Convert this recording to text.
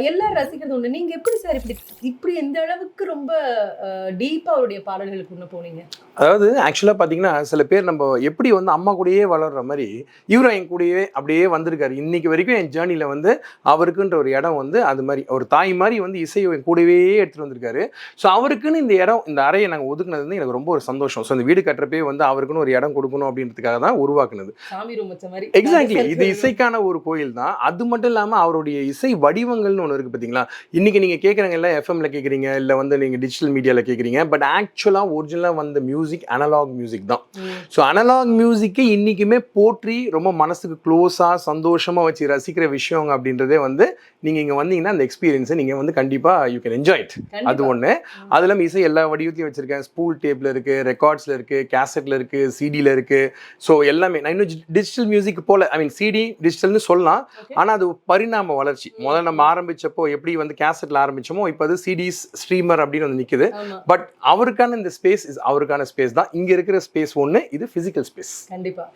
எல்லாரும் ரசிக்கிறது உண்டு. நீங்க எப்படி சார் இப்படி இப்படி எந்த அளவுக்கு ரொம்ப டீப்பா அவருடைய பாடல்களுக்கு உள்ள போனீங்க? அதாவது ஆக்சுவலாக பார்த்தீங்கன்னா சில பேர் நம்ம எப்படி வந்து அம்மா கூடயே வளர்ற மாதிரி இவரும் என் கூடயே அப்படியே வந்திருக்காரு. இன்னைக்கு வரைக்கும் என் ஜேர்னியில் வந்து அவருக்குன்ற ஒரு இடம் வந்து அது மாதிரி ஒரு தாய் மாதிரி வந்து இசையை என் கூடவே எடுத்துகிட்டு வந்திருக்காரு. ஸோ அவருக்குன்னு இந்த இடம் இந்த அறையை நாங்கள் ஒதுக்குனது வந்து எனக்கு ரொம்ப ஒரு சந்தோஷம். ஸோ இந்த வீடு கட்டுறப்பே வந்து அவருக்குன்னு ஒரு இடம் கொடுக்கணும் அப்படின்றதுக்காக தான் உருவாக்குனது. எக்ஸாக்ட்லி இது இசைக்கான ஒரு கோயில் தான். அது மட்டும் இல்லாமல் அவருடைய இசை வடிவங்கள்னு ஒன்று இருக்குது பார்த்தீங்களா இன்னைக்கு நீங்கள் கேட்குறங்க இல்லை எஃப்எம்ல கேட்குறீங்க இல்லை வந்து நீங்கள் டிஜிட்டல் மீடியாவில் கேட்குறீங்க பட் ஆக்சுவலாக ஒரிஜினலாக வந்த மியூசிக் அனலாக் மியூசிக் தான். ஸோ அனலாக் மியூசிக்கை இன்றைக்குமே போற்றி ரொம்ப மனசுக்கு க்ளோஸாக சந்தோஷமாக வச்சு ரசிக்கிற விஷயம் அப்படின்றதே வந்து நீங்கள் இங்கே வந்தீங்கன்னா அந்த எக்ஸ்பீரியன்ஸை நீங்கள் வந்து கண்டிப்பாக யூ கேன் என்ஜாய் இட் அது. ஒன்று அது இல்லாமல் இசை எல்லா வடிவத்தையும் வச்சிருக்கேன். ஸ்பூல் டேப்பில் இருக்குது ரெக்கார்ட்ஸில் இருக்குது கேசட்டில் இருக்குது சிடியில் இருக்குது ஸோ எல்லாமே. நான் இன்னும் டிஜிட்டல் மியூசிக் போல ஐ மீன் சிடி டிஜிட்டல்னு சொல்லலாம். ஆனால் அது பரிணாம வளர்ச்சி. முதல்ல நம்ம ஆரம்பிச்சப்போ எப்படி வந்து கேசட்டில் ஆரம்பிச்சோமோ இப்போ அது சிடிஸ் ஸ்ட்ரீமர் அப்படின்னு வந்து நிற்குது பட் அவருக்கான இந்த ஸ்பேஸ் இஸ் அவருக்கான ஸ்பேஸ் தான். இங்கே இருக்கிற ஸ்பேஸ் ஒன்று இது ஃபிசிக்கல் ஸ்பேஸ் கண்டிப்பா.